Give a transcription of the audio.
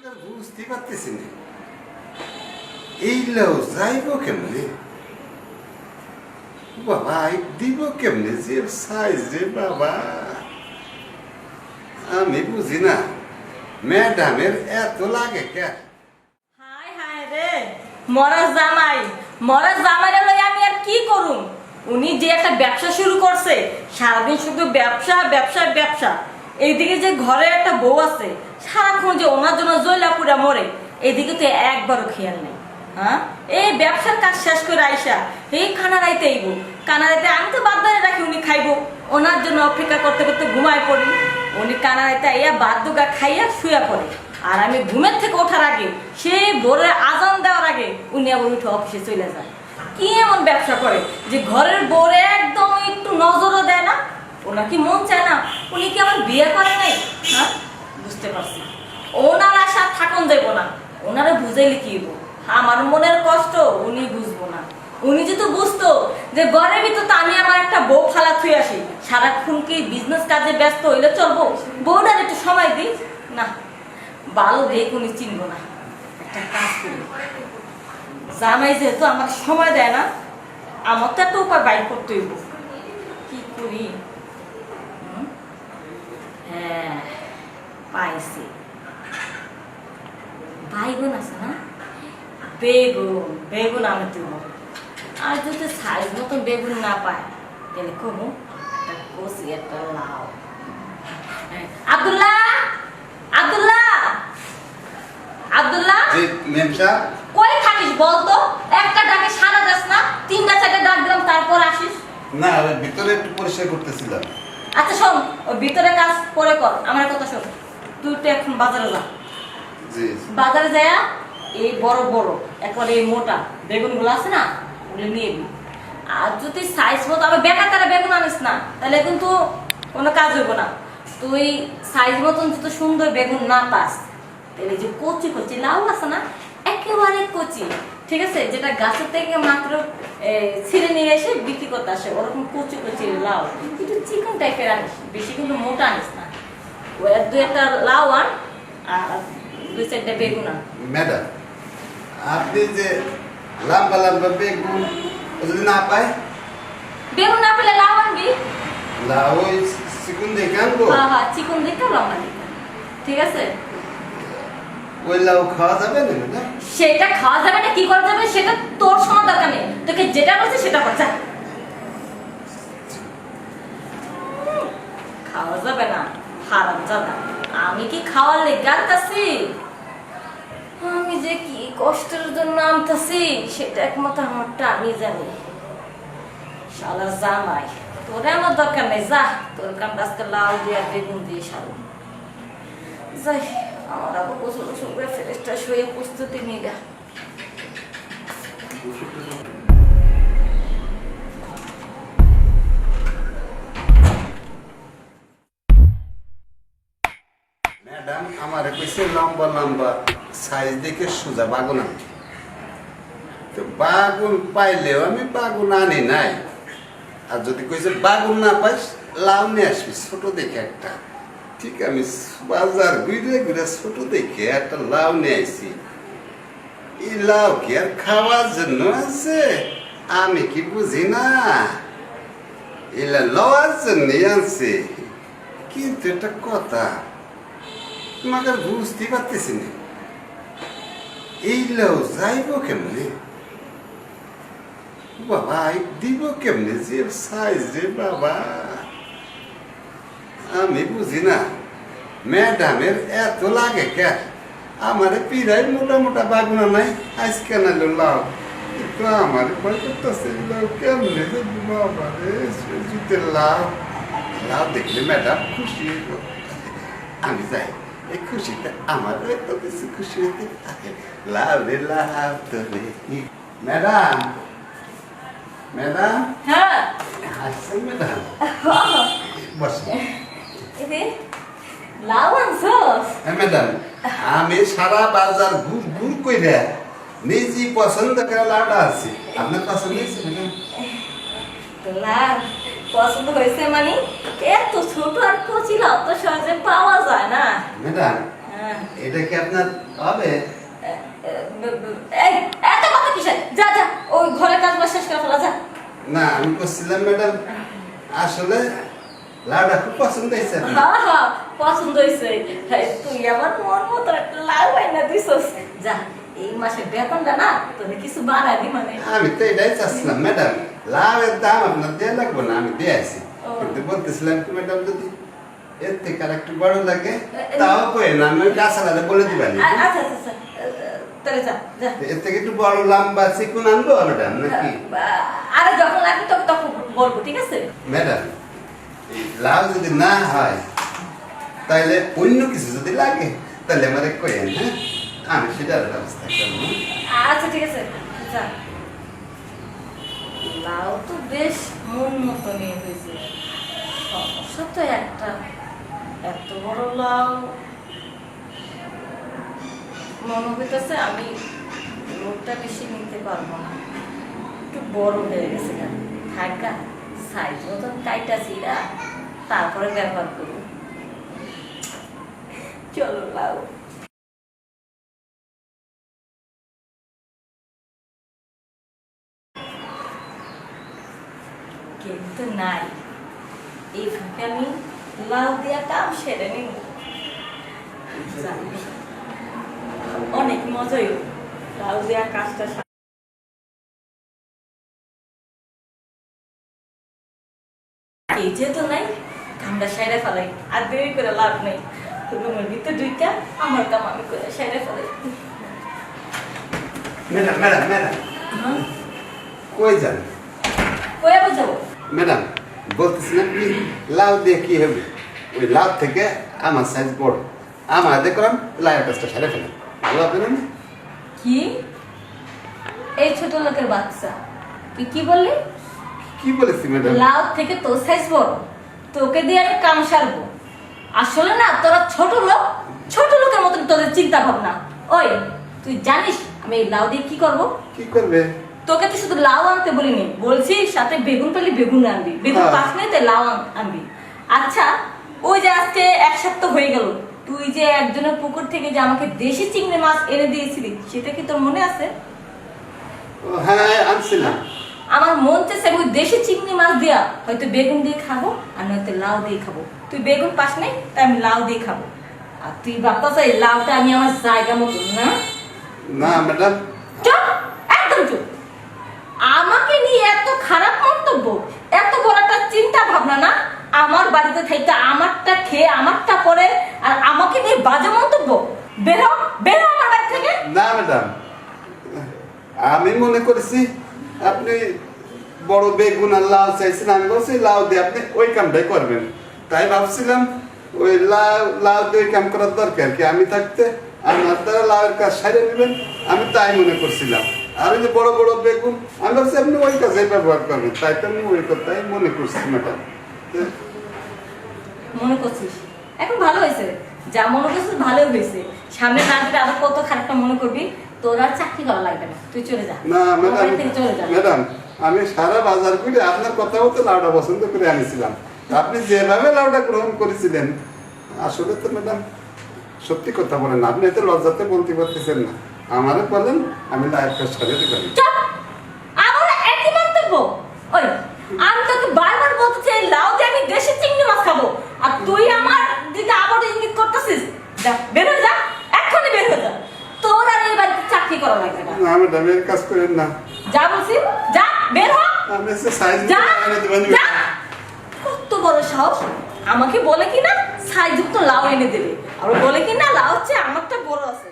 বুঝতে পারতেছি না। যাইব কেমনে? বাবা দিব কেমনে? যে সাইজ রে বাবা। আমি বুঝি না, ম্যাডামের এত লাগে হায় হায় রে মরা জামাই মরা আমি আর কি করুম? উনি যে একটা ব্যবসা শুরু করছে, সারাদিন শুধু ব্যবসা ব্যবসা ব্যবসা। এইদিকে যে ঘরে একটা বউ আছে সারাক্ষণ যে ওনার জন্য জয়লা পুরা মরে, এদিকে তো একবারও খেয়াল নেই। হ্যাঁ? এই ব্যবসার কাজ শেষ করে আইসা, এই খানা রাইতে আইব। কানা রাইতে আমি তো বাদ রাখি, উনি খাইবো। ওনার জন্য অপেক্ষা করতে করতে ঘুমায় পড়ি। উনি কানা রাইতে আইয়া বাদ গা খাইয়া শুয়া পড়ে। আর আমি ঘুমের থেকে ওঠার আগে, সেই ভোরের আজান দেওয়ার আগে উনি আবার উঠে অফিসে চলে যায়। কি এমন ব্যবসা করে যে ঘরের বোরে একদম একটু নজরও দেয় না? ওনার কি মন চায় না? উনি কি আমার বিয়ে করে নাই? হ্যাঁ? বুঝতে পারছি। ওনার আশা থাকুন দেব না। ওনারা বুঝাইলে কি আমার মনের কষ্ট উনি বুঝব না। উনি যদি বুঝতো যে ঘরের ভিতর তো আমি আমার একটা বউ ফালা থুই আসি, সারাক্ষণ কি বিজনেস কাজে ব্যস্ত হইলে চলবো? বউটার একটু সময় দিই। না ভালো দেখ উনি চিনবো না। একটা কাজ করি। জামাই যেহেতু আমার সময় দেয় না আমার তো একটা উপায় বাইর করতে হইব। কি করি হুম? হ্যাঁ পাইছি বাইগুন আছে না বেগুন বেগুন আমি দিব। আর যদি সাইজ মতন বেগুন না পায় তাহলে কমু। একটা কষি একটা লাউ। হ্যাঁ। আব্দুল্লাহ! আব্দুল্লাহ! আব্দুল্লাহ! যে মেম সাহেব। কই থাকিস বলতো একটা ডাকে সারা না তিনটা চারটা ডাক দিলাম তারপর আসিস। না ভিতরে একটু পরিষ্কার করতেছিলাম। আচ্ছা শোন ভিতরে কাজ পরে কর আমার কথা শোন। তুই তো এখন বাজারে যা বাজারে যায় এই বড় বড় একবারে এই মোটা বেগুনগুলো আছে না ওগুলো নিয়ে নিবি আর যদি সাইজ মতো আবার বেকার তারা বেগুন আনিস না তাহলে কিন্তু কোনো কাজ হইব না। তুই সাইজ মতন যদি সুন্দর বেগুন না পাস তাহলে যে কচি কচি লাউ আছে না একেবারে কচি ঠিক আছে? যেটা গাছের থেকে মাত্র ছিঁড়ে নিয়ে এসে বিক্রি করতে আসে ওরকম কচি কচি লাউ। একটু চিকন টাইপের আনিস বেশি কিন্তু মোটা আনিস না। ও এক একটা লাউ আন আর দুই চারটা বেগুন আন ম্যাডাম আপনি যে লম্বা লম্বা বেগুন যদি না পায়? বেগুন না পেলে লাউ আনবি। লাউ ওই চিকুন দেখে আনব হ্যাঁ হ্যাঁ চিকন দিকটা লম্বা দিকটা ঠিক আছে? ওই লাউ খাওয়া যাবে না ম্যাডাম? সেটা খাওয়া যাবে না কি করা যাবে সেটা তোর শোনা দরকার নেই। তোকে যেটা বলছে সেটা কর খাওয়া যাবে না। হারাম জাদা আমি কি খাওয়ার লেগে আনতাছি? আমি যে কি কষ্টের জন্য আনতাছি, সেটা একমাত্র আমারটা আমি জানি। শালা জামাই, তোরে আমার দরকার নেই, যা। তোর কাম আজকে লাউ দিয়ে বেগুন দিয়ে সারু যাই, আমার আবার গোসল গোসল করে ফ্রেশটা শুয়ে প্রস্তুতি নিয়ে আমার কইছে লম্বা লম্বা সাইজ দেখে সোজা বাগুন। তো বাগুন পাইলেও আমি বাগুন আনি নাই। আর যদি কইছে বাগুন না পাইস, লাউ নিয়ে আসবি ছোট দেখে একটা। ঠিক আমি বাজার ঘুরে ঘুরে ছোট দেখে একটা লাউ নিয়ে আইছি। এই লাউ কি আর খাওয়ার জন্য আছে? আমি কি বুঝি না? এলা লওয়ার জন্যই আনছে। কিন্তু একটা কথা তোমাকে বুঝতে পারতেছি না। এই লাউ যাইব কেমনে? বাবা দিব কেমনে? যে সাইজ রে বাবা। আমি বুঝি না। ম্যাডামের এত লাগে কে? আমার পিরাই মোটা মোটা বাগুনা নাই, আজকে নাইলো লাউ। কিন্তু আমার ভয় করতেছে কেমনে বাবা রে জুতে লাউ। লাউ দেখলে ম্যাডাম খুশি আমি যাই। এই খুশিতে আমার এত বেশি খুশি হতে থাকে। লাভ রে লাভ তোরে ম্যাডাম ম্যাডাম? হ্যাঁ। আসছেন ম্যাডাম? বসুন লাউ আনছস? হ্যাঁ ম্যাডাম আমি সারা বাজার ঘুর ঘুর কইরা নিজে পছন্দ করে লাউটা আছে আপনার পছন্দ হয়েছে ম্যাডাম? লাউ পছন্দ হয়েছে মানে এত ছোট ম্যাডাম হ্যাঁ। এটা কি আপনার হবে এত কথা কিসের? যা যা ওই ঘরের শেষ করে ফেলা যা। না আমি করছিলাম ম্যাডাম। আসলে লাউটা খুব পছন্দ হয়েছে হ্যাঁ হ্যাঁ পছন্দ হয়েছে। হ্যাঁ, তুই আমার মন মতো একটা লাউ বাইনা দিছস। যা এই মাসের বেতনটা না তোরে কিছু বাড়াবি মানে। আমি তো এটাই চাচ্ছিলাম ম্যাডাম। লাভের দাম আপনার দিয়ে লাগবে না আমি দিয়ে আসি। কিন্তু বলতেছিলাম কি ম্যাডাম যদি এর থেকে আর একটু বড় লাগে তাও কই না আমি গাছ আলাদা বলে দিবেন আচ্ছা আচ্ছা আচ্ছা তাহলে যা যা। এর থেকে একটু বড় লম্বা চিকুন আনব ম্যাডাম নাকি? আরে যখন লাগবে তখন তখন বলব ঠিক আছে? ম্যাডাম লাভ যদি না হয় তাহলে অন্য কিছু যদি লাগে তাহলে আমার কয়েন হ্যাঁ? আমি সেটার ব্যবস্থা করব। আচ্ছা ঠিক আছে যা। লাউ তো বেশ মন মতো নিয়ে হয়েছে। সমস্যা তো একটা। এত বড় লাউ। মনে হইতেছে আমি লোকটা বেশি নিতে পারব না। একটু বড় হয়ে গেছে থাকা সাইজ মতন তারপরে ব্যবহার করব। চলো লাউ। কিন্তু নাই। এই ফাঁকে আমি লাউ দিয়া কাম সেরে নিব। অনেক মজাই লাউ দিয়া কাজটা যেহেতু নাই কামটা সেরে ফেলাই। আর দেরি করে লাভ নেই। রুমের ভিতরে দুইটা আমার কাম আমি করে সেরে ফেলাই। Madam madam madam. হ্যাঁ? কই যান? কয়ে যাব? ম্যাডাম বলতেছিলাম কি লাউ দিয়ে কি হবে? ওই লাউ থেকে আমার সাইজ বড়। আমার দেখলাম কাজটা সেরে ফেলেন। ভালো কি? এই ছোট লোকের বাচ্চা। তুই কি বললি? কি বলেছি ম্যাডাম লাউ থেকে তোর সাইজ বড়। তোকে দিয়ে আমি কাম সারবো। আসলে না তোরা ছোট লোক ছোট লোকের মতন তোদের চিন্তা ভাবনা। ওই তুই জানিস আমি এই লাউ দিয়ে কি করব? কি করবে? তোকে তো শুধু লাউ আনতে বলিনি বলছি সাথে বেগুন পেলে বেগুন আনবি বেগুন হ্যাঁ। পাস নেই লাউ আনবি। আচ্ছা ওই যে আজকে এক সপ্তাহ হয়ে গেল তুই যে একজনের পুকুর থেকে যে আমাকে দেশি চিংড়ি মাছ এনে দিয়েছিলি সেটা কি তোর মনে আছে? হ্যাঁ আনছিলাম। আমার মন চাইছে আমি ওই দেশি চিংড়ি মাছ দিয়া হয়তো বেগুন দিয়ে খাব আর নয়তো লাউ দিয়ে খাব। তুই বেগুন পাস নাই তাই আমি লাউ দিয়ে খাব। আর তুই ভাবতাস এই লাউটা আমি আমার জায়গা মতো না? না ম্যাডাম চুপ একদম চুপ আমাকে নিয়ে এত খারাপ মন্তব্য এত বড় একটা চিন্তা ভাবনা না আমার বাড়িতে থেকে আমারটা খেয়ে আমারটা পরে আর আমাকে নিয়ে বাজে মন্তব্য? বেরো বেরো আমার বাড়ি থেকে। না, ম্যাডাম। আমি মনে করেছি আপনি বড় বেগুন আর লাউ চাইছেন। আমি বলছি, লাউ দিয়ে আপনি ওই কামটাই করবেন। তাই ভাবছিলাম, ওই লাউ লাউ দিয়ে কাম করার দরকার কি? আমি থাকতে আমার দ্বারা লাউয়ের কাজ সারিয়ে নেবেন? আমি তাই মনে করছিলাম। আর ওই যে বড় বড় বেগুন, আমি ভাবছি আপনি ওই কাজে ব্যবহার করবেন। তাই তো আমি ওই কথাই মনে করছি, ম্যাডাম। মনে করছিস? এখন ভালো হয়েছে। যা মনে করছিস ভালোই হয়েছে। সামনে না দিলে আবার কত খারাপটা মনে করবি? তোর আর চাকরি করা লাগবে না। তুই চলে যা। না ম্যাডাম চলে যা। ম্যাডাম আমি সারা বাজার করে আপনার কথা মতো লাউটা পছন্দ করে আনিছিলাম। আপনি যেভাবে লাউটা গ্রহণ করেছিলেন আসলে তো ম্যাডাম সত্যি কথা বলেন আপনি এত লজ্জাতে বলতে পারতেছেন না। আমারে বলেন আমি লাইফ কাজ সারিয়ে দেবেন চুপ! আমার একই মন্তব্য। ওই আমি তোকে বারবার বলতেছি চাই লাউ দিয়ে আমি দেশি চিংড়ি মাছ খাব আর তুই আমার দিকে আবার ইঙ্গিত করতেছিস? যা বের হয়ে যা এখনই বের হয়ে যা। তোর আর এই বাড়িতে চাকরি করা লাগবে না। না ম্যাডাম এর কাজ করেন না। যা বলছি যা বের হ। আপনি সে সাইজ যা যা। কত বড় সাহস। আমাকে বলে কিনা সাইযুক্ত লাউ এনে দেবে। আর বলে কি না লাউ হচ্ছে আমারটা বড় আছে।